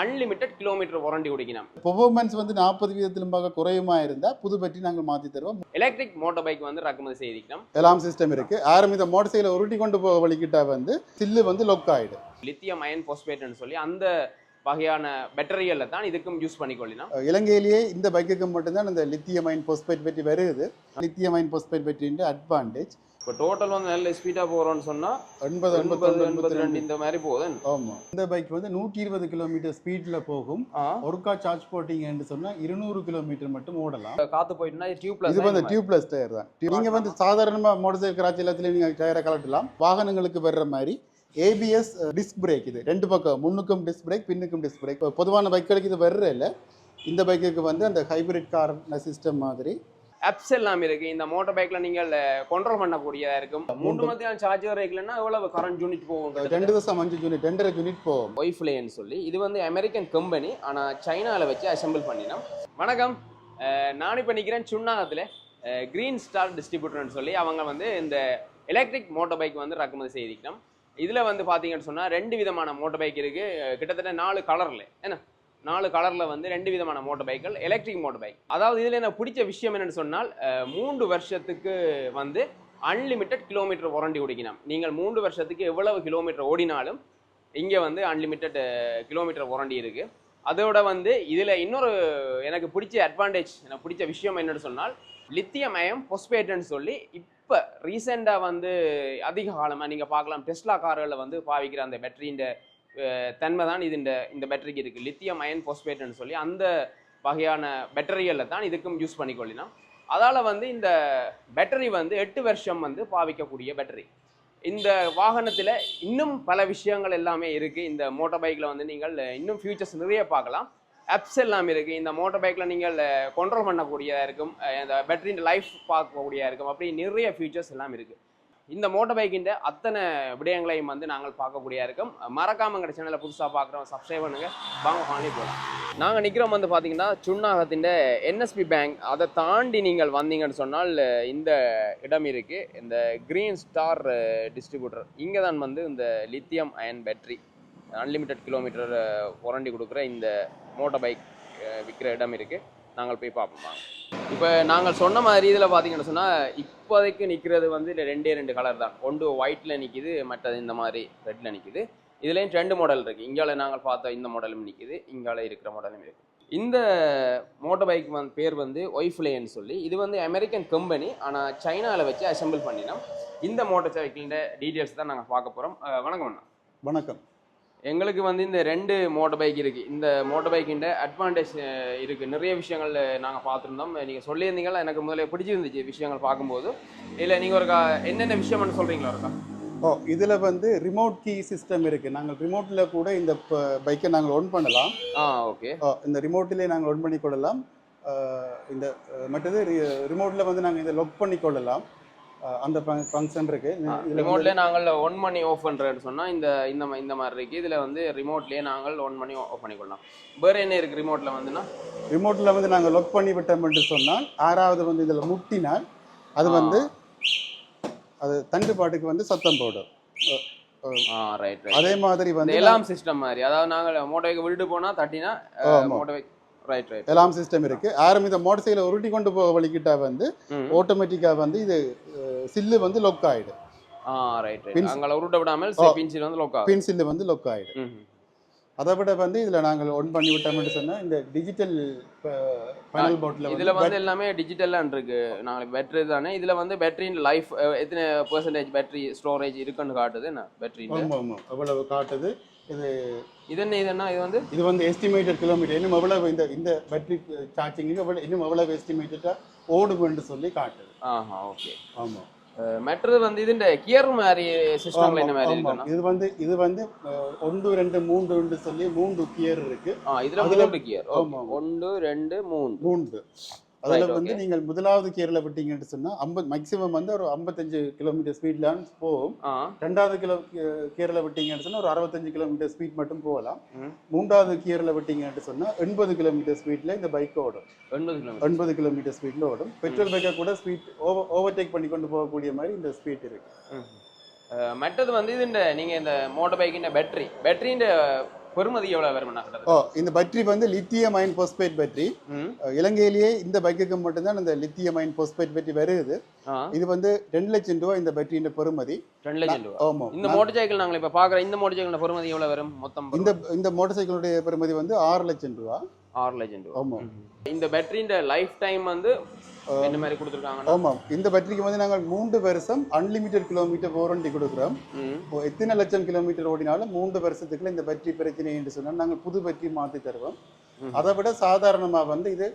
Unlimited kilometre warranty கொடுக்கணும். Performance வந்து நாற்பது வீதத்திலும் பார்க்க குறையுமா இருந்தால் புது பற்றி நாங்கள் மாற்றி தருவோம். எலக்ட்ரிக் மோட்டார் பைக் வந்து இறக்குமதி செய்திக்கணும் எலாம் சிஸ்டம் இருக்கு. ஆரம் இந்த மோட்டர் சைக்கிளை உருட்டி கொண்டு போக வலிக்கிட்டா வந்து சில்லு வந்து லொக் ஆயிடும். லித்தியம் அயன் பாஸ்பேட்னு சொல்லி அந்த வகையான பேட்டரிகளை தான் இதுக்கும் யூஸ் பண்ணிக்கொள்ளலாம் இலங்கையிலேயே இந்த பைக்குக்கு மட்டும்தான் இந்த லித்தியம் அயன் போஸ்பேட் பற்றி வருது. லித்தியம் அயன் போஸ்பேட் பற்றின்ற அட்வான்டேஜ் இப்போ டோட்டல் வந்து நல்ல ஸ்பீடாக போகிறோம்னு சொன்னால் எண்பது எண்பது எண்பத்தி ரெண்டு இந்த மாதிரி போகுது. ஆமாம் இந்த பைக் வந்து நூற்றி இருபது கிலோமீட்டர் ஸ்பீடில் போகும். ஒருக்கா சார்ஜ் போட்டீங்கன்னு சொன்னால் இருநூறு கிலோமீட்டர் மட்டும் ஓடலாம். காத்து போயிட்டுனா டியூப்ல இது வந்து டியூப்லெஸ் டயர் தான். நீங்க வந்து சாதாரணமா மோட்டர் சைக்கிள் கிராச் எல்லாத்துலயும் நீங்க டயரை கலட்டலாம் வாகனங்களுக்கு வர்ற மாதிரி ஏபிஎஸ் டிஸ்க் பிரேக் இது. ரெண்டு பக்கம். முன்னுக்கும் டிஸ்க் பிரேக் பின்னுக்கும் டிஸ்க் பிரேக் பொதுவான பைக்குகளுக்கு இது வர்ற இல்ல இந்த பைக்குக்கு வந்து அந்த ஹைபிரிட் கார் சிஸ்டம் மாதிரி ஆப்ஸ் எல்லாம் இருக்கு. இந்த மோட்டார் பைக்ல நீங்கள் கண்ட்ரோல் பண்ணக்கூடியதா இருக்கும். மூன்று மத்தியான சார்ஜர் வைக்கலன்னா எவ்வளவு கரண்ட் யூனிட் போகும் ரெண்டு தசம் அஞ்சு யூனிட் ரெண்டரை யூனிட் போகும். ஒய்ஃப்லேன்னு சொல்லி இது வந்து அமெரிக்கன் கம்பெனி ஆனால் சைனாவில் வச்சு அசெம்பிள் பண்ணினோம். வணக்கம். அஹ் நான் இப்போ நிற்கிறேன் சுண்ணாகத்தில் க்ரீன் ஸ்டார் டிஸ்ட்ரிபியூட்டர்னு சொல்லி அவங்க வந்து இந்த எலக்ட்ரிக் மோட்டார் பைக் வந்து இறக்குமதி செய்திக்கணும் இதில் வந்து பார்த்தீங்கன்னு சொன்னால் ரெண்டு விதமான மோட்டார் பைக் இருக்குது கிட்டத்தட்ட நாலு கலரில் என்ன? நாலு கலரில் வந்து ரெண்டு விதமான மோட்டர் பைக்கள் எலக்ட்ரிக் மோட்டர் பைக் அதாவது இதில் எனக்கு பிடிச்ச விஷயம் என்னென்னு சொன்னால் மூன்று வருஷத்துக்கு வந்து அன்லிமிட்டெட் கிலோமீட்டர் வாரண்டி கொடுக்கணும் நீங்கள் மூன்று வருஷத்துக்கு எவ்வளவு கிலோமீட்டர் ஓடினாலும் இங்கே வந்து அன்லிமிட்டெட் கிலோமீட்டர் வாரண்டி இருக்குது அதோட வந்து இதில் இன்னொரு எனக்கு பிடிச்ச அட்வான்டேஜ் எனக்கு பிடிச்ச விஷயம் என்னென்னு சொன்னால் லித்தியம் அயம் பொஸ்பேட்டுன்னு சொல்லி இப்போ ரீசெண்டாக வந்து அதிக காலமாக நீங்கள் பார்க்கலாம். டெஸ்லா கார்களில் வந்து பாவிக்கிற அந்த பேட்டரியின் தன்மை தான் இது இந்த இந்த பேட்டரிக்கு இருக்குது லித்தியம் அயன் பொஸ்பேட்னு சொல்லி அந்த வகையான பேட்டரிகளில் தான் இதுக்கும் யூஸ் பண்ணிக்கொள்ளினா. அதால் வந்து இந்த பேட்டரி வந்து எட்டு வருஷம் வந்து பாவிக்கக்கூடிய பேட்டரி இந்த வாகனத்தில் இன்னும் பல விஷயங்கள் எல்லாமே இருக்குது இந்த மோட்டார் பைக்கில் வந்து நீங்கள் இன்னும் ஃபியூச்சர்ஸ் நிறைய பார்க்கலாம். ஆப்ஸ் எல்லாம் இருக்குது இந்த மோட்டார் பைக்கில் நீங்கள் கண்ட்ரோல் பண்ணக்கூடியதாக இருக்கும். இந்த பேட்டரியின் லைஃப் பார்க்கக்கூடியதாக இருக்கும். அப்படி நிறைய ஃபியூச்சர்ஸ் எல்லாம் இருக்குது இந்த மோட்டர் பைக்கின்ற அத்தனை விடயங்களையும் வந்து நாங்கள் பார்க்கக்கூடிய இருக்கும். மறக்காம எங்கள் சேனலை புதுசாக பார்க்குறோம் சப்ஸ்கிரைப் பண்ணுங்கள் வாங்க வாங்கி போகலாம் நாங்கள் நிற்கிறோம் வந்து பார்த்தீங்கன்னா சுண்ணாகத்தின் என்எஸ்பி பேங்க் அதை தாண்டி நீங்கள் வந்தீங்கன்னு சொன்னால் இந்த இடம் இருக்குது இந்த க்ரீன் ஸ்டார் டிஸ்ட்ரிபியூட்டர் இங்கே தான் வந்து இந்த lithium ion battery unlimited kilometre warranty கொடுக்குற இந்த மோட்டார் பைக் விற்கிற இடம் இருக்குது நாங்கள் போய் பார்ப்போம்? இப்போ நாங்கள் சொன்ன மாதிரி இதில் பார்த்தீங்கன்னு சொன்னால் இப்போதைக்கு நிற்கிறது வந்து ரெண்டே ரெண்டு கலர் தான். ஒன்று ஒயிட்டில் நிற்கிது மற்றது இந்த மாதிரி ரெட்டில் நிற்கிது இதுலேயும் ரெண்டு மாடல் இருக்குது இங்கால நாங்கள் பார்த்த இந்த மாடலும் நிற்கிது இங்கால இருக்கிற மாடலும் இருக்குது இந்த மோட்டார் பைக் வந்து பேர் வந்து ஒய்ஃப்லேன்னு சொல்லி இது வந்து அமெரிக்கன் கம்பெனி ஆனால் சைனாவில் வச்சு அசெம்பிள் பண்ணினோம். இந்த மோட்டார் சைக்கிளின் டீட்டெயில்ஸ் தான் நாங்கள் பார்க்க போகிறோம் வணக்கம் அண்ணா. வணக்கம். எங்களுக்கு வந்து இந்த ரெண்டு மோட்டர் பைக் இருக்கு. இந்த மோட்டர் பைக்கின் அட்வான்டேஜ் இருக்கு. நிறைய விஷயங்கள் நாங்கள் பார்த்துருந்தோம். நீங்கள் சொல்லியிருந்தீங்களா எனக்கு முதல்ல பிடிச்சிருந்துச்சு விஷயங்கள் பார்க்கும்போது. இல்லை நீங்கள் ஒரு என்னென்ன விஷயம்னு சொல்கிறீங்களா இருக்கா ஓ இதில் வந்து ரிமோட் கீ சிஸ்டம் இருக்குது நாங்கள் ரிமோட்டில் கூட இந்த பைக்கை நாங்கள் ஒன் பண்ணலாம். ஆ ஓகே ஓ, இந்த ரிமோட்டிலே நாங்கள் ஒன் பண்ணி கொள்ளலாம். இந்த மற்றது ரிமோட்டில் வந்து நாங்கள் இதை லொக் பண்ணி கொள்ளலாம். அந்த ஃபங்க்ஷன் இருக்கு. ரிமோட்லேயே நாங்கள் ஒன் மணி ஆஃப் பண்ணுறேன்னு சொன்னால் இந்த இந்த மாதிரி இருக்குது இதில் வந்து ரிமோட்லேயே நாங்கள் ஒன் மணி ஆஃப் பண்ணிக்கொள்ளலாம். வேறு என்ன இருக்குது ரிமோட்டில் வந்துன்னா? ரிமோட்டில் வந்து நாங்கள் லொக் பண்ணி விட்டோம் என்று சொன்னால் ஆறாவது வந்து இதில் முட்டினால் அது. வந்து அது தண்டு பாட்டுக்கு வந்து சத்தம் போடும். அதே மாதிரி வந்து எல்லாம் சிஸ்டம் மாதிரி. அதாவது நாங்கள் மோட்டர் பைக் விட்டு போனால் தட்டினா பைக் ரைட் ரைட் எலாம் சிஸ்டம் இருக்கு. ஆரம் இந்த மோட்டர் சைக்கிளை உருட்டி கொண்டு போக வலிக்கிட்டா வந்து ம். ஆட்டோமேட்டிக்காக வந்து இது சில்லு வந்து லொக் ஆயிடும் அங்கே உருட்ட விடாமல். பின்சில் வந்து லோக்கா பின் சில்லு வந்து லொக் ஆயிடும் அதை விட வந்து இதில் நாங்கள் ஒன் பண்ணி விட்டோம்னு சொன்னால் இந்த டிஜிட்டல் பனல் போர்ட்டில் இதுல வந்து எல்லாமே டிஜிட்டல்லாம் இருக்கு. நாளைக்கு பேட்டரி தானே. இதுல வந்து பேட்டரியின் லைஃப் எத்தனை பெர்சன்டேஜ் பேட்டரி ஸ்டோரேஜ் இருக்குன்னு காட்டுது என்ன? பேட்டரி ஆமாம் ஆமாம் எவ்வளவு காட்டுது. இது இது என்ன இது என்ன இது வந்து? இது வந்து எஸ்டிமேட்டட் கிலோமீட்டர் இன்னும் எவ்வளவு இந்த இந்த பேட்டரி சார்ஜிங்கு எவ்வளவு இன்னும் எவ்வளவு எஸ்டிமேட்டடாக ஓடுமென்று சொல்லி காட்டுது. ஆஹா ஓகே ஆமாம் மெட்ரது வந்து இதுன்ற கியர் மாதிரி சிஸ்டம்ல என்ன மாதிரி இருக்குன்னா? இது வந்து இது வந்து ஒன்று ரெண்டு மூன்று சொல்லி மூன்று கியர் இருக்கு. இதுல மூன்று கியர். ஒன்று ரெண்டு மூணு மூன்று. அதில் வந்து. நீங்கள் முதலாவது கியரில் விட்டீங்கன்னு சொன்னா ஐம்பது மேக்ஸிமம் வந்து ஒரு ஐம்பத்தஞ்சு கிலோமீட்டர் ஸ்பீட்லான்னு போகும். ரெண்டாவது கிலோ கியரில் விட்டீங்கன்னு சொன்னா ஒரு அறுபத்தஞ்சு கிலோமீட்டர் ஸ்பீட் மட்டும் போகலாம். மூன்றாவது கியரில் விட்டீங்கன்னு சொன்னா எண்பது கிலோமீட்டர் ஸ்பீட்ல இந்த பைக் ஓடும். எண்பது கிலோமீட்டர் ஸ்பீட்ல ஓடும். பெட்ரோல் பைக்கை கூட ஸ்பீட் ஓவர் ஓவர்டேக் பண்ணி கொண்டு போகக்கூடிய மாதிரி இந்த ஸ்பீட் இருக்கு. மற்றது வந்து இதுண்ட நீங்க இந்த மோட்டர் பைக்கின் பேட்டரி பேட்டரியின் பெருமதி எவ்வளவு வரும் ஓ இந்த பேட்டரி வந்து லித்தியம் அயன் போஸ்பேட் பேட்டரி இலங்கையிலேயே இந்த பைக்குக்கு மட்டும்தான் இந்த லித்தியம் அயன் போஸ்பேட் பேட்டரி வருது. இது வந்து ரெண்டு லட்சம் ரூபாய் இந்த பேட்டரியின் பெறுமதி. ரெண்டு லட்சம் ரூபா ஆமாம் இந்த மோட்டர் சைக்கிள் நாங்கள் இப்ப பாக்குற இந்த மோட்டர் சைக்கிள் பெருமதி எவ்வளவு வரும்? மொத்தம் இந்த இந்த மோட்டார் சைக்கிளுடைய பெறுமதி வந்து ஆறு லட்சம் ரூபா லட்சம் ரூபா ஆமாம். இந்த பேட்டரியின் லைஃப் டைம் வந்து என்ன மாதிரி கொடுத்துருக்காங்கன்னா? ஆமாம். இந்த பேட்டரிக்கு வந்து நாங்கள் மூன்று வருஷம் அன்லிமிட்டெட் கிலோமீட்டர் வாரண்டி கொடுக்குறோம். எத்தனை லட்சம் கிலோமீட்டர் ஓடினாலும் மூன்று வருஷத்துக்குள்ள இந்த பேட்டரி பிரச்சனை என்று சொன்னால் நாங்கள் புது பேட்டரி மாற்றி தருவோம். அதை விட சாதாரணமாக வந்து இது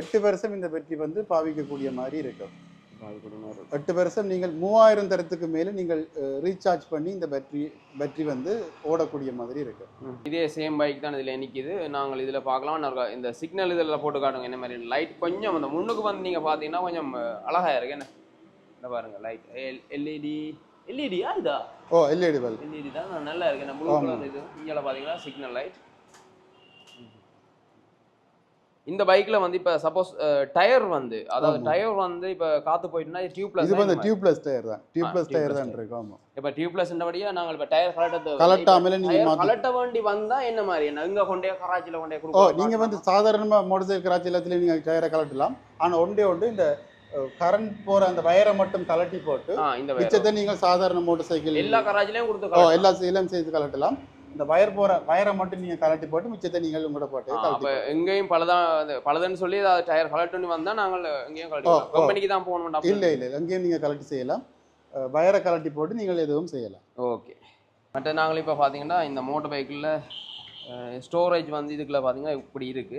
எட்டு வருஷம் இந்த பேட்டரி வந்து பாவிக்கக்கூடிய மாதிரி இருக்கும். எட்டு வருஷம் நீங்கள் மூவாயிரம் தரத்துக்கு மேலே நீங்கள் ரீசார்ஜ் பண்ணி இந்த பேட்டரி பேட்டரி வந்து ஓடக்கூடிய மாதிரி இருக்கும் ம். இதே சேம் பைக் தான் இதுல நிக்குது. நாங்கள் இதுல பார்க்கலாம். இந்த சிக்னல் இதில் போட்டு காட்டுங்க. என்ன மாதிரி லைட் கொஞ்சம் அந்த முன்னுக்கு வந்து நீங்க பாத்தீங்கன்னா கொஞ்சம் அஹ், அழகா இருக்கு. என்ன? இந்த பாருங்க லைட் எல்இடி எல்இடியா இதா? ஓ எல்இடி பல்ப் எல்இடி தான். நல்லா இருக்கு. நம்ம ப்ளூ கலர் இது. இங்கே பாத்தீங்கன்னா சிக்னல் லைட் இந்த பைக்ல வந்து இப்ப சப்போஸ் டயர் வந்து அதாவது டயர் வந்து இப்ப காத்து போயிட்டுனா டியூப்லெஸ் இது வந்து டியூப்லெஸ் டயர் தான். டியூப்லெஸ் டயர் தான் இருக்கும் ஆமாம் இப்ப டியூப்லெஸ் படியா நாங்கள் இப்ப டயர் கலட்டது கலட்டாமலே நீங்க மாத்தி கலட்ட வேண்டி வந்தா என்ன மாதிரி? இங்க கொண்டே கராச்சில கொண்டே ஓ கொடுக்கணும் நீங்க வந்து சாதாரணமா மோட்டர் சைக்கிள் கிராச்சி எல்லாத்துலயும் நீங்க டயரை கலட்டலாம். ஆனா ஒன்றே ஒன்று இந்த கரண்ட் போற அந்த வயரை மட்டும் கலட்டி போட்டு இந்த மிச்சத்தை நீங்கள் சாதாரண மோட்டர் சைக்கிள் எல்லா கராச்சிலையும் கொடுத்து ஓ. எல்லா செயலும் செய்து கலட்டலாம். இந்த வயர் போற வயரை மட்டும் நீங்க கலட்டி போட்டு மிச்சத்தை நீங்கள் உங்களோட போட்டு கலட்டி எங்கேயும் பலதான் பலதுன்னு சொல்லி அது டயர் கலட்டுன்னு வந்தா நாங்கள் எங்கேயும் ஓ. கம்பெனிக்கு தான் போகணும் இல்ல இல்ல எங்கேயும் நீங்க கலட்டி செய்யலாம். வயரை கலட்டி போட்டு நீங்கள் எதுவும் செய்யலாம். ஓகே. மற்ற நாங்கள் இப்போ பார்த்தீங்கன்னா இந்த மோட்டர் பைக்கில் ஸ்டோரேஜ் வந்து இதுக்குள்ள பார்த்தீங்கன்னா இப்படி இருக்கு.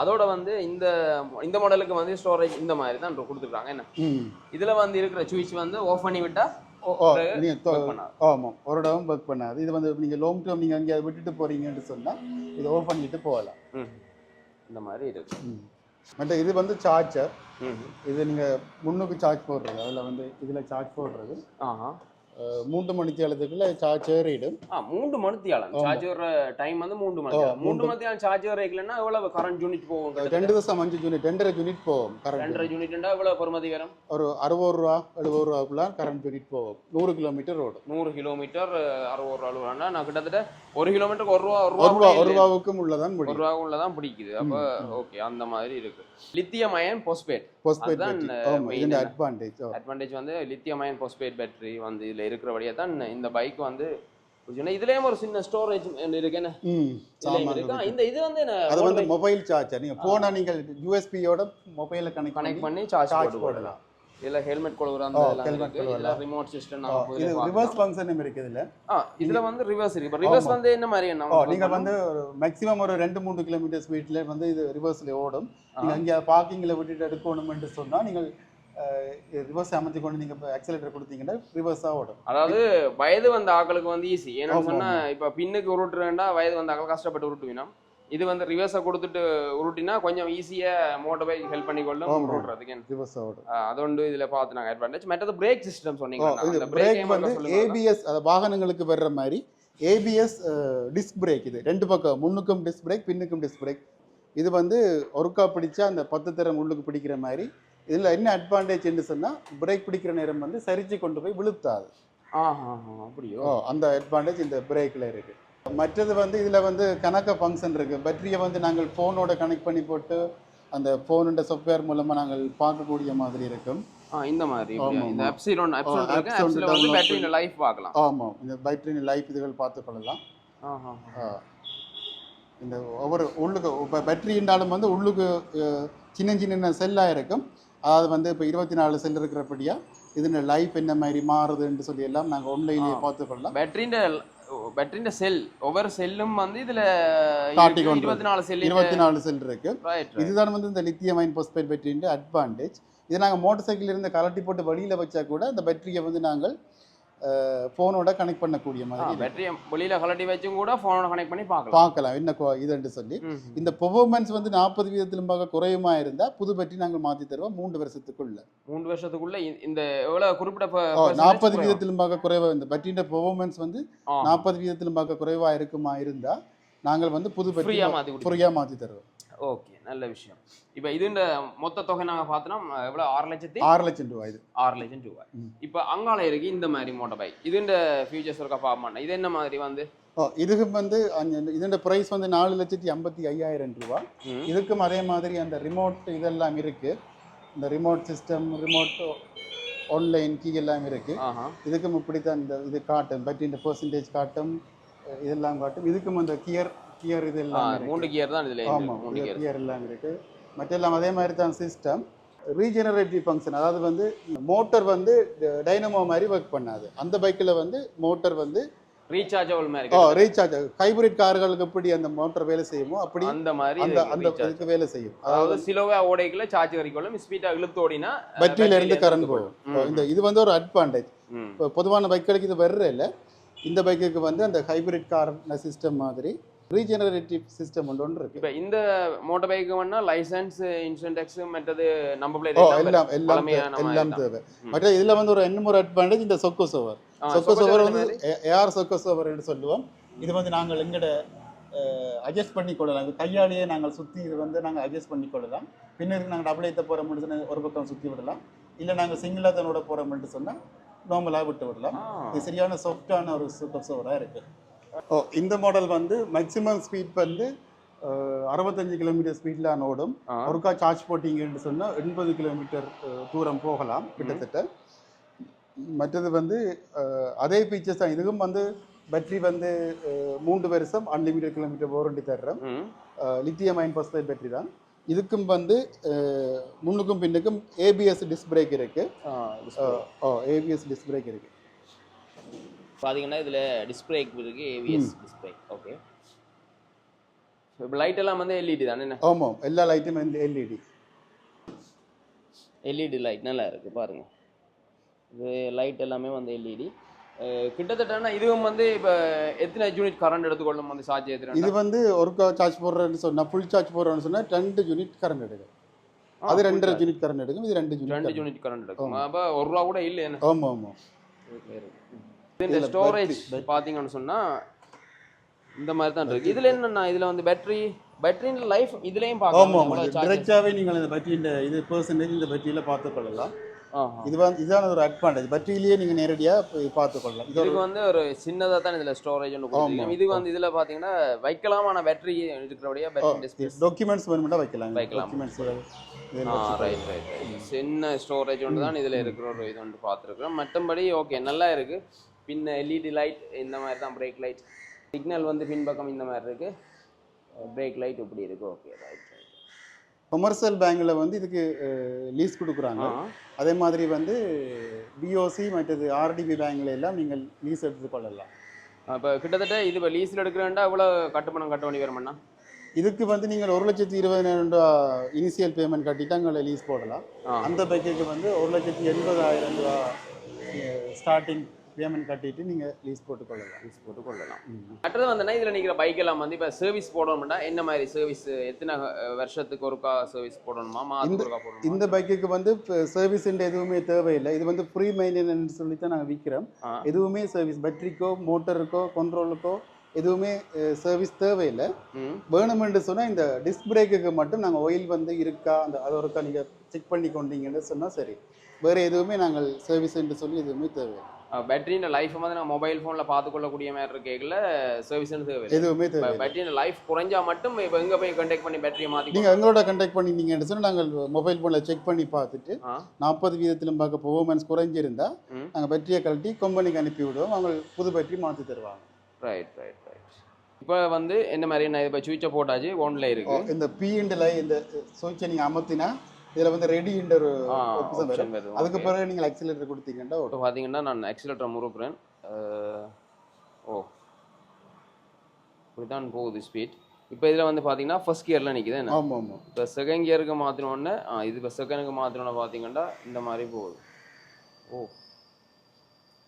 அதோட வந்து இந்த இந்த மாடலுக்கு வந்து ஸ்டோரேஜ் இந்த மாதிரி தான் கொடுத்துருக்காங்க. என்ன? இதில் வந்து இருக்கிற சுவிட்ச் வந்து ஆஃப் பண்ணி விட்டா ஓ ஓ நீங்க தொ- work பண்ணாது. ஆமாம் ஒரு இடம் ஒர்க் பண்ணாது இது வந்து நீங்க லாங் டேர்ம் நீங்க அங்கே விட்டுட்டு போறீங்கன்னு சொன்னா இது ஓப்பன் பண்ணிட்டு போகலாம். இந்த மாதிரி இருக்கு. மற்ற இது வந்து சார்ஜர் இது நீங்க முன்னுக்கு சார்ஜ் போடுறது அதில் வந்து இதுல சார்ஜ் போடுறது. ஆஹா. மூன்று மணிக்கு அளத்துக்குள்ள சார்ஜ் ஏறிடும். ஆ மூன்று மணித்தியாலம். சார்ஜ் வர டைம் வந்து மூன்று மணித்தியாலம் மூன்று மணித்தியாலம் சார்ஜ் வர வைக்கலன்னா எவ்வளவு கரண்ட் யூனிட் போகும் ரெண்டு தசம் அஞ்சு யூனிட் ரெண்டரை யூனிட் போகும் கரண்ட் ரெண்டரை யூனிட்னா எவ்வளவு பெறுமதி வரும் ஒரு அறுபது ரூபா எழுபது ரூபாக்குள்ள கரண்ட் யூனிட் போகும் நூறு கிலோமீட்டர் ஓடும் நூறு கிலோமீட்டர் அறுபது ரூபா அறுபதுனா நான் கிட்டத்தட்ட ஒரு கிலோமீட்டருக்கு ஒரு ரூபா ஒரு ரூபா ஒரு ரூபாவுக்கும் உள்ளதான் ஒரு முடியும் ரூபா உள்ளதான் பிடிக்குது அப்ப ஓகே அந்த மாதிரி இருக்கு லித்தியம் அயன் போஸ்பேட் இதுல என்ன? அட்வான்டேஜ் அட்வான்டேஜ் வந்து லித்தியம் அயன் போஸ்பேட் பேட்டரி வந்து இதுல இருக்கிறபடியே தான் இந்த பைக் வந்து இதுலயும் ஒரு சின்ன ஸ்டோரேஜ் இருக்கு என்ன? இந்த இது வந்து அது வந்து மொபைல் சார்ஜர் நீங்க போனா நீங்கள் யூஎஸ்பியோட மொபைல கனெக்ட் கனெக்ட் பண்ணி சார்ஜ் போடலாம். இதுல ஹெல்மெட் கொழுவுற அந்த இருக்கு. இதுல. ரிமோட் சிஸ்டம் இது ரிவர்ஸ் ஃபங்க்ஷனும் இருக்குது இதுல? இதுல வந்து ரிவர்ஸ் இருக்கு. ரிவர்ஸ் வந்து என்ன மாதிரி என்ன நீங்க வந்து மேக்ஸிமம் ஒரு ரெண்டு மூணு கிலோமீட்டர் ஸ்பீட்ல வந்து இது ரிவர்ஸ்ல ஓடும். நீங்க அங்க பார்க்கிங்ல விட்டுட்டு எடுக்கணும்னு சொன்னா நீங்கள் ரிவர்ஸ் அமைச்சு கொண்டு நீங்க ஆக்சிலேட்டர் கொடுத்தீங்கன்னா ரிவர்ஸா ஓடும். அதாவது வயது வந்த ஆட்களுக்கு வந்து ஈஸி ஏன்னு சொன்னா இப்ப பின்னுக்கு உருட்டுறேன்டா வயது வந்த ஆட்கள் கஷ்டப்பட்டு உருட்டுவினா? இது வந்து ரிவர்ஸை கொடுத்துட்டு உருட்டினா கொஞ்சம் ஈஸியா மோட்டர் பைக் ஹெல்ப் பண்ணி கொள்ளும். உருட்டுறதுக்கு ரிவர்ஸா அது ஒன்று இதுல பார்த்து நாங்க அட்வான்டேஜ் மற்றது பிரேக் சிஸ்டம் சொன்னீங்க பிரேக் வந்து ஏபிஎஸ் வாகனங்களுக்கு வர்ற மாதிரி ஏபிஎஸ் டிஸ்க் பிரேக் இது. ரெண்டு பக்கம் முன்னுக்கும் டிஸ்க் பிரேக் பின்னுக்கும் டிஸ்க் பிரேக் இது வந்து ஒருக்கா பிடிச்சா அந்த பத்து தரம் உள்ளுக்கு பிடிக்கிற மாதிரி. இதுல என்ன அட்வான்டேஜ் சொன்னா பிரேக் பிடிக்கிற நேரம் வந்து சரிச்சு கொண்டு போய் விழுத்தாது. ஆஹா அப்படியோ? அந்த அட்வான்டேஜ் இந்த பிரேக்ல இருக்கு. மற்றது வந்து இதுல வந்து கணக்க ஃபங்க்ஷன் இருக்கு பேட்டரியை வந்து நாங்கள் ஃபோனோட கனெக்ட் பண்ணி போட்டு அந்த ஃபோனுன்ற சாஃப்ட்வேர் மூலமா நாங்கள் பார்க்கக்கூடிய மாதிரி இருக்கும் இந்த மாதிரி? இந்த. அப்சிலோன் அப்சிலோன் வந்து லைஃப் பார்க்கலாம் ஆமாம் இந்த பேட்டரியின் லைஃப் இதுகள் பார்த்து கொள்ளலாம் ஆஹா ஆ. இந்த ஒவ்வொரு உள்ளுக்கு இப்போ பேட்டரின்றாலும் வந்து உள்ளுக்கு சின்ன சின்ன செல்லாக இருக்கும் அதாவது வந்து இப்போ இருபத்தி நாலு செல் இருக்கிறபடியா இதன் லைஃப் என்ன மாதிரி மாறுதுன்னு சொல்லி எல்லாம் நாங்கள் ஆன்லைன்லேயே ஆ. பார்த்து பேட்டரியின் செல் ஒவ்வொரு செல்லும் வந்து இதுல இருபத்தி நாலு செல் இருபத்தி நாலு செல் இருக்கு. இதுதான் வந்து இந்த லித்தியம் அயன் பாஸ்பேட் பேட்டரியின் அட்வான்டேஜ் இது நாங்கள் மோட்டர் சைக்கிள் இருந்து கலட்டி போட்டு வழியில் வச்சா கூட இந்த பேட்டரியை வந்து நாங்கள் ஃபோனோட கனெக்ட் பண்ணக்கூடிய மாதிரி. பேட்டரியை வெளியில கலட்டி வச்சும் கூட போனோட கனெக்ட் பண்ணி பார்க்கலாம் பார்க்கலாம் என்ன இதுன்னு சொல்லி. இந்த பெர்ஃபார்மன்ஸ் வந்து நாற்பது வீதத்திலும் பார்க்க குறையுமா இருந்தால் புது பேட்டரி நாங்கள் மாற்றி தருவோம் மூன்று வருஷத்துக்குள்ள மூன்று வருஷத்துக்குள்ள இந்த எவ்வளவு குறிப்பிட்ட நாற்பது? வீதத்திலும் பார்க்க குறைவா இந்த பேட்டரியின் பெர்ஃபார்மன்ஸ் வந்து நாற்பது வீதத்திலும் பார்க்க குறைவா இருக்குமா இருந்தால் நாங்கள் வந்து புது பேட்டரி ஃப்ரீயா மாத்தி கொடுத்து ஃப்ரீயாக மாற்றி தருவோம் ஓகே நல்ல விஷயம். இப்ப இதுண்ட மொத்த தொகை நாங்க பார்த்தோம்னா எவ்வளவு? ஆறு லட்சத்தி? ஆறு லட்சம் ரூபாய் இது. ஆறு லட்சம் ரூபாய். இப்ப அங்கால இருக்கு இந்த மாதிரி மோட்டர் பைக் இதுண்ட ஃபியூச்சர்ஸ் இருக்கா பார்ப்போம் இது என்ன மாதிரி வந்து? ஓ இதுக்கு வந்து இதோட ப்ரைஸ் வந்து நாலு லட்சத்தி ஐம்பத்தி ஐயாயிரம் ரூபா. இதுக்கும் அதே மாதிரி அந்த ரிமோட் இதெல்லாம் இருக்கு. இந்த remote system remote online key எல்லாம் இருக்கு. இதுக்கும் இப்படி தான் இந்த இது காட்டும். பேட்டரியின் பெர்சன்டேஜ் காட்டும் இதெல்லாம் காட்டும். இதுக்கும் அந்த கியர் கியர் இதெல்லாம் இருக்கு. மூன்று கியர் தான் இதுல. ஆமாம் கியர் எல்லாம் இருக்கு. மற்றெல்லாம் அதே மாதிரி தான் சிஸ்டம் ரீஜெனரேட்டிவ் ஃபங்க்ஷன் அதாவது வந்து மோட்டர் வந்து டைனமோ மாதிரி ஒர்க் பண்ணாது. அந்த பைக்கில் வந்து மோட்டர் வந்து ரீசார்ஜபிள் மாதிரி ஓ. ரீசார்ஜ் ஹைபிரிட் கார்களுக்கு எப்படி அந்த மோட்டர் வேலை செய்யுமோ அப்படி அந்த மாதிரி அந்த அந்த. இதுக்கு வேலை செய்யும். அதாவது சிலோவா ஓடைக்குள்ள சார்ஜ் வரைக்கும் ஸ்பீடா இழுத்து ஓடினா பேட்டரியில இருந்து கரண்ட் போகும். இந்த இது வந்து ஒரு அட்வான்டேஜ் பொதுவான பைக்குகளுக்கு இது வர்ற இல்லை. இந்த பைக்குக்கு வந்து அந்த ஹைபிரிட் கார் சிஸ்டம் மாதிரி ரீஜெனரேட்டிவ் சிஸ்டம் ஒன்று ஒன்று இருக்கு. இப்ப இந்த மோட்டார் பைக் வேணா லைசன்ஸ் இன்சூரன்ஸ் டேக்ஸ் மற்றது ஓ எல்லாம் எல்லாம் எல்லாம் தேவை. மற்ற இதுல வந்து ஒரு இன்னும் ஒரு அட்வான்டேஜ் இந்த சொக்கோ சோவர். சொக்கோ சொக்கோ சோவர் வந்து ஏஆர் சொக்கோ சோவர் என்று சொல்லுவோம். இது வந்து நாங்கள் எங்கட அட்ஜஸ்ட் பண்ணி கொள்ளலாம். கையாலேயே நாங்கள் சுற்றி இது வந்து நாங்கள் அட்ஜஸ்ட் பண்ணி கொள்ளலாம். பின்னர் நாங்கள் டபுள் ஏற்ற போகிற முடிச்சுன்னு ஒரு பக்கம் சுற்றி விடலாம். இல்லை நாங்கள் சிங்கிளாக தன்னோட போகிறோம்னு சொன்னால் நார்மலாக விட்டு விடலாம். இது சரியான சாஃப்டான ஒரு சூப்பர் சோவராக இருக்கு. ஓ இந்த மாடல் வந்து மேக்ஸிமம் ஸ்பீட் வந்து அறுபத்தஞ்சு கிலோமீட்டர் ஸ்பீடில் ஓடும். ஒருக்கா சார்ஜ் போட்டிங்கன்னு சொன்னால் எண்பது கிலோமீட்டர் தூரம் போகலாம் கிட்டத்தட்ட. மற்றது வந்து அதே ஃபீச்சர்ஸ் தான். இதுவும் வந்து பேட்டரி வந்து மூன்று வருஷம் அன்லிமிட்டட் கிலோமீட்டர் வாரண்டி தர்றோம். லித்தியம் அயன் பாஸ்பேட் பேட்டரி தான். இதுக்கும் வந்து முன்னுக்கும் பின்னுக்கும் ஏபிஎஸ் டிஸ்க் பிரேக் இருக்கு. ஆ, அஹ், ஓ ஏபிஎஸ் டிஸ்க் பிரேக் இருக்கு. பாத்தீங்கன்னா இதுல டிஸ்பிளே இருக்கு ஏவிஎஸ் டிஸ்பிளே ஓகே இப்போ லைட் எல்லாம் வந்து எல்இடி தானே? என்ன? ஆமாம் எல்லா லைட்டும் எல்இடி எல்இடி லைட் நல்லா இருக்கு பாருங்க. இது லைட் எல்லாமே வந்து எல்இடி கிட்டத்தட்ட இதுவும் வந்து இப்போ எத்தனை யூனிட் கரண்ட் எடுத்துக்கொள்ளும் வந்து சார்ஜ் இது ஏற்றுறேன் வந்து ஒருக்கா சார்ஜ் போடுறேன்னு சொன்னா ஃபுல் சார்ஜ் போடுறேன்னு சொன்னா ரெண்டு யூனிட் கரண்ட் எடுக்கும். அது ரெண்டரை யூனிட் கரண்ட் எடுக்கும் இது ரெண்டு ரெண்டு யூனிட் கரண்ட் எடுக்கும். அப்போ ஒரு ரூபா கூட இல்லை என்ன? ஆமாம் இந்த ஸ்டோரேஜ் பார்த்தீங்கன்னு சொன்னா இந்த மாதிரி தான் இருக்கு. இதுல என்னன்னா இதுல வந்து பேட்டரி பேட்டரியின் லைஃப் இதுலயும் பார்க்கலாம். டிரெக்டாகவே நீங்கள் இந்த இந்த இது பர்சன்டேஜ் இந்த பற்றியில் பார்த்து கொள்ளலாம். இது வந்து இதுதான் ஒரு அட்வான்டேஜ் பற்றியிலேயே நீங்கள் நேரடியாக போய் பார்த்து கொள்ளலாம். இதுக்கு வந்து ஒரு சின்னதா தான் இதுல ஸ்டோரேஜ் ஒன்று கொடுத்துருக்கோம் இது வந்து இதுல பாத்தீங்கன்னா வைக்கலாமான பேட்டரி இருக்கிறபடியா பேட்டரி டிஸ்பிளே டாக்குமெண்ட்ஸ் வேணுமெண்டா வைக்கலாம். வைக்கலாம். டாக்குமெண்ட்ஸ் ரைட் ரைட் சின்ன ஸ்டோரேஜ் ஒன்று தான் இதுல இருக்கிற ஒரு இது ஒன்று பார்த்துருக்கோம் மற்றபடி ஓகே நல்லா இருக்கு. பின்ன எல்இடி லைட் இந்த மாதிரி தான் பிரேக் லைட் சிக்னல் வந்து பின்பக்கம் இந்த மாதிரி இருக்கு. பிரேக் லைட் இப்படி இருக்கு. ஓகே ரைட் ரைட் கொமர்ஷியல் பேங்க்ல வந்து இதுக்கு லீஸ் கொடுக்குறாங்க. அதே மாதிரி வந்து பிஓசி மற்றது ஆர்டிபி பேங்க்ல எல்லாம் நீங்கள் லீஸ் எடுத்து கொள்ளலாம். இப்போ கிட்டத்தட்ட இது இப்போ லீஸில் எடுக்கிறேன்டா இவ்வளோ கட்டுப்பணம் கட்ட வேண்டி வருமாண்ணா இதுக்கு வந்து நீங்கள் ஒரு லட்சத்தி இருபதாயிரம் ரூபா இனிஷியல் பேமெண்ட் கட்டிட்டு அங்கே லீஸ் போடலாம். அந்த பைக்குக்கு வந்து ஒரு லட்சத்தி எண்பதாயிரம் ரூபா ஸ்டார்டிங் பேமெண்ட் கட்டிட்டு நீங்கள் லீஸ் போட்டு கொள்ளலாம். லீஸ் போட்டு கொள்ளலாம். மற்றது வந்துன்னா இதில் நிற்கிற பைக் எல்லாம் வந்து இப்போ சர்வீஸ் போடணும்னா என்ன மாதிரி சர்வீஸ் எத்தனை வருஷத்துக்கு ஒருக்கா சர்வீஸ் போடணுமா? மாதத்துக்கு போடணுமா? இந்த பைக்குக்கு வந்து சர்வீஸ் எதுவுமே தேவையில்லை. இது வந்து ஃப்ரீ மெயின்டெனன்ஸ் சொல்லி தான் நாங்கள் விற்கிறோம். எதுவுமே சர்வீஸ் பேட்டரிக்கோ மோட்டருக்கோ கண்ட்ரோலுக்கோ எதுவுமே சர்வீஸ் தேவையில்லை. வேணுமென்று சொன்னால் இந்த டிஸ்க் பிரேக்குக்கு மட்டும் நாங்கள் ஒயில் வந்து இருக்கா அந்த அதை ஒருக்கா நீங்கள் செக் பண்ணி கொண்டீங்கன்னு சொன்னால் சரி. வேறு எதுவுமே நாங்கள் சர்வீஸ் என்று சொல்லி எதுவுமே தேவையில்லை. பேட்டரியின் லைஃப் வந்து நான் மொபைல் ஃபோனில் பார்த்துக்கொள்ளக்கூடிய மாதிரி இருக்கல சர்வீஸ்னு தேவை எதுவுமே தேவை பேட்டரியின் லைஃப் குறைஞ்சா மட்டும் இப்போ எங்கே போய் கான்டாக்ட் பண்ணி பேட்டரியை மாற்றி நீங்கள் எங்களோட கண்டாக்ட் பண்ணிட்டீங்கன்னு சொன்னால் நாங்கள் மொபைல் ஃபோனில் செக் பண்ணி பார்த்துட்டு நாற்பது வீதத்திலும் பார்க்க பெர்ஃபார்மன்ஸ் குறைஞ்சிருந்தா. நாங்கள் பேட்டரியை கழட்டி கம்பெனிக்கு அனுப்பி விடுவோம். அவங்க புது பேட்டரி மாற்றி தருவாங்க. ரைட் ரைட் ரைட் இப்போ வந்து என்ன மாதிரி நான் இப்போ சுவிட்சை போட்டாச்சு ஒன்ல இருக்கு. இந்த பீண்டில் இந்த சுவிட்சை நீங்கள் அமர்த்தினா இதில் வந்து ரெடின்ற ஒரு ஆப்ஷன் வருது அதுக்கு. பிறகு நீங்கள் அக்சிலேட்டர் கொடுத்தீங்கன்னா இப்போ பார்த்தீங்கன்னா நான் ஆக்சிலேட்டர் முறுக்குறேன் ஓ. இப்படி தான் போகுது ஸ்பீட் இப்போ இதில் வந்து பார்த்தீங்கன்னா ஃபர்ஸ்ட் கியரில் நிற்குது என்ன? ஆமாம் ஆமாம் இப்போ செகண்ட் கியருக்கு மாற்றினோடனே ஆ இது இப்போ செகண்டுக்கு மாற்றினோன்னு பார்த்தீங்கன்னா இந்த மாதிரி போகுது. ஓ.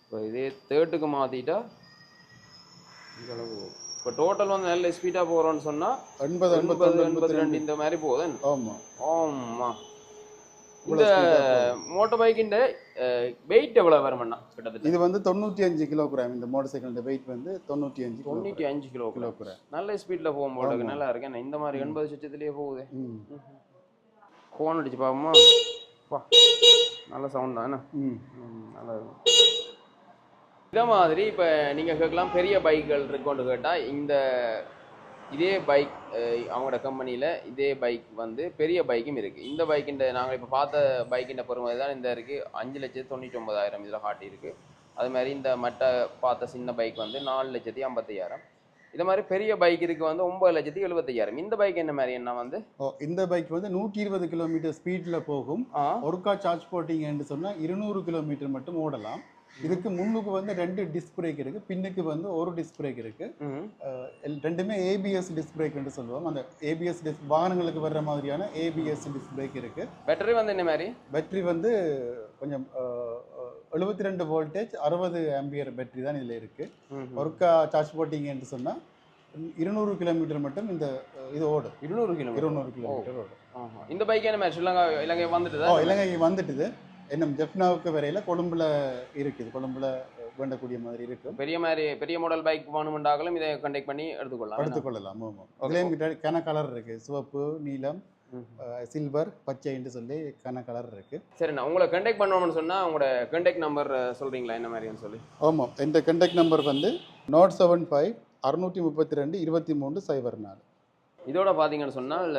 இப்போ இதே தேர்ட்டுக்கு மாற்றிட்டா இந்த அளவு போகுது. இப்போ டோட்டல் வந்து நல்ல ஸ்பீடாக போகிறோன்னு சொன்னால் எண்பது எண்பது ரெண்டு இந்த மாதிரி போகுது ஆமாம் ஆமா. இவ்வளவு இந்த. மோட்டர் பைக்கின் வெயிட் எவ்வளவு வருமண்ணா கிட்டத்தட்ட? இது வந்து தொண்ணூற்றி அஞ்சு கிலோகிராம் இந்த மோட்டர் சைக்கிள் வெயிட் வந்து தொண்ணூற்றி அஞ்சு தொண்ணூற்றி அஞ்சு கிலோ கிலோகிராம் நல்ல ஸ்பீட்ல போகும்போது. நல்லா இருக்கு. என்ன இந்த மாதிரி எண்பது லட்சத்துலயே போகுது. ஃபோன் அடிச்சு பாப்போமா? பா நல்ல சவுண்ட் தான் ம். நல்லா இருக்கு. இதே மாதிரி இப்போ நீங்கள் கேட்கலாம் பெரிய பைக்குகள் இருக்குன்னு கேட்டால் இந்த இதே பைக் அவங்களோட கம்பெனியில் இதே பைக் வந்து பெரிய பைக்கும் இருக்குது இந்த பைக்கின் நாங்கள் இப்போ பார்த்த பைக்கின் பொறுமதி தான் இந்த இருக்குது அஞ்சு லட்சத்தி தொண்ணூற்றி ஒன்பதாயிரம் இதில் காட்டியிருக்கு அது மாதிரி இந்த மற்ற பார்த்த சின்ன பைக் வந்து நாலு லட்சத்தி ஐம்பத்தையாயிரம். இது மாதிரி பெரிய பைக் இருக்கு வந்து ஒன்பது லட்சத்தி எழுபத்தையாயிரம். இந்த பைக் என்ன மாதிரி? என்ன வந்து? ஓ இந்த பைக் வந்து நூற்றி இருபது கிலோமீட்டர் ஸ்பீடில் போகும். ஒருக்கா சார்ஜ் போட்டிங்கன்னு சொன்னால் இருநூறு கிலோமீட்டர் மட்டும் ஓடலாம். இதுக்கு முன்னுக்கு வந்து ரெண்டு டிஸ்க் பிரேக் இருக்கு. பின்னுக்கு வந்து ஒரு டிஸ்க் பிரேக் இருக்கு. ரெண்டுமே ஏபிஎஸ் டிஸ்க் பிரேக்னு சொல்லுவோம். அந்த ஏபிஎஸ் டிஸ்க் வாகனங்களுக்கு வர்ற மாதிரியான ஏபிஎஸ் டிஸ்க் பிரேக் இருக்கு. பேட்டரி வந்து என்ன மாதிரி? பேட்டரி வந்து கொஞ்சம் எழுபத்தி ரெண்டு வோல்டேஜ் அறுபது ஆம்பியர் பேட்டரி தான் இதில் இருக்கு. ஒருக்கா சார்ஜ் போட்டிங்கன்னு சொன்னால் இருநூறு கிலோமீட்டர் மட்டும் இந்த இது ஓடும். இருநூறு கிலோமீட்டர் இருநூறு கிலோமீட்டர் ஓடும். இந்த பைக் என்ன மாதிரி? இலங்கை வந்துட்டுதா? ஓ இலங்கைக்கு வந்துட்டுது. இன்னும் ஜெஃப்னாவுக்கு வரையில கொழும்புல இருக்குது. கொழும்புல வேண்டக்கூடிய மாதிரி இருக்கும் பெரிய மாதிரி பெரிய மாடல் பைக் வேணுமெண்டாகலும் இதை கண்டெக்ட் பண்ணி எடுத்துக்கொள்ளலாம். எடுத்துக்கொள்ளலாம். ஆமாம் கிட்ட கன கலர் இருக்கு. சிவப்பு நீலம். சில்வர் பச்சைன்னு சொல்லி கன கலர் இருக்கு. சரிண்ணா. உங்களை கண்டெக்ட் பண்ணணும்னு சொன்னா உங்களோட கண்டெக்ட் நம்பர் சொல்றீங்களா? என்ன மாதிரின்னு சொல்லி. ஆமாம் இந்த கண்டெக்ட் நம்பர் வந்து நோட் செவன் ஃபைவ் அறுநூற்றி முப்பத்தி ரெண்டு இருபத்தி மூணு சைபர் நாலு. இதோட பாத்தீங்கன்னு சொன்னால்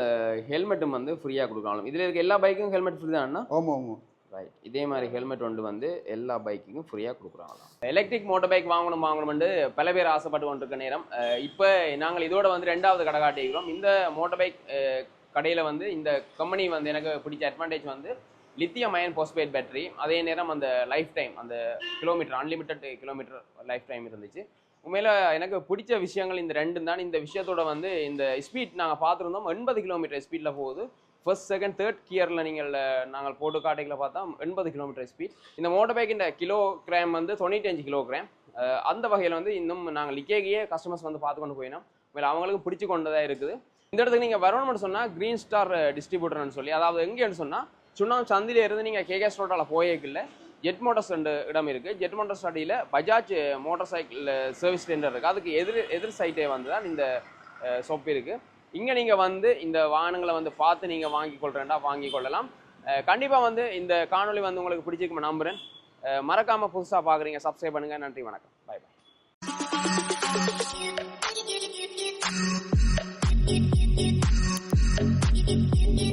ஹெல்மெட்டும் வந்து ஃப்ரீயா கொடுக்கலாம். இதுல இருக்க எல்லா பைக்கும் ஹெல்மெட் ஃப்ரீ தானா ஆமாம் ஆமாம் ரைட் இதே மாதிரி ஹெல்மெட் ஒன்று வந்து எல்லா பைக்குக்கும் ஃப்ரீயாக கொடுக்குறாங்களாம். எலக்ட்ரிக் மோட்டர் பைக் வாங்கணும் வாங்கணும்னு பல பேர் ஆசைப்பட்டு கொண்டிருக்க நேரம். இப்போ நாங்கள் இதோட வந்து ரெண்டாவது கடை காட்டியிருக்கிறோம். இந்த மோட்டர் பைக் கடையில் வந்து இந்த கம்பெனி வந்து எனக்கு பிடிச்ச அட்வான்டேஜ் வந்து லித்தியம் அயன் போஸ்பேட் பேட்டரி அதே நேரம் அந்த லைஃப் டைம் அந்த kilometre unlimited kilometre life time இருந்துச்சு. உண்மையில் எனக்கு பிடிச்ச விஷயங்கள் இந்த ரெண்டும் தான். இந்த விஷயத்தோட வந்து இந்த ஸ்பீட் நாங்கள் பார்த்துருந்தோம். எண்பது கிலோமீட்டர் ஸ்பீடில் போகுது. ஃபர்ஸ்ட் செகண்ட் தேர்ட் கியரில் நீங்கள் நாங்கள் போட்டு காட்டைகளை பார்த்தா எண்பது கிலோமீட்டர் ஸ்பீட் இந்த மோட்டர் பைக்கின் கிலோ கிராம் வந்து தொண்ணூத்தஞ்சு கிலோ கிராம் அந்த வகையில் வந்து இன்னும் நாங்கள் லிக்கேகியே கஸ்டமர்ஸ் வந்து பார்த்து கொண்டு போயினோம். மேலே அவங்களுக்கு பிடிச்சி கொண்டதாக இருக்குது. இந்த இடத்துக்கு நீங்கள் வரணும்னு சொன்னால் க்ரீன் ஸ்டார் டிஸ்ட்ரிபியூட்டர்னு சொல்லி அதாவது எங்கேன்னு சொன்னால் சுண்ணாம் சந்தில இருந்து நீங்கள் கேகேஸ் ரோட்டால் போயேக்கில்ல ஜெட் மோட்டர்ஸ் ரெண்டு இடம் இருக்குது ஜெட் மோட்டர்ஸ் அடியில் Bajaj motor cycle service centre இருக்குது அதுக்கு எதிர் எதிர் சைட்டே வந்து தான் இந்த ஷாப் இருக்குது இங்கே நீங்கள் வந்து இந்த வாகனங்களை வந்து பார்த்து நீங்கள் வாங்கி கொள்றேன்டா வாங்கி கொள்ளலாம். கண்டிப்பாக வந்து இந்த காணொளி வந்து உங்களுக்கு பிடிச்சிருக்கும் நம்புகிறேன் மறக்காமல் புதுசாக பார்க்குறீங்க சப்ஸ்கிரைப் பண்ணுங்க. நன்றி வணக்கம். Bye bye Thank you.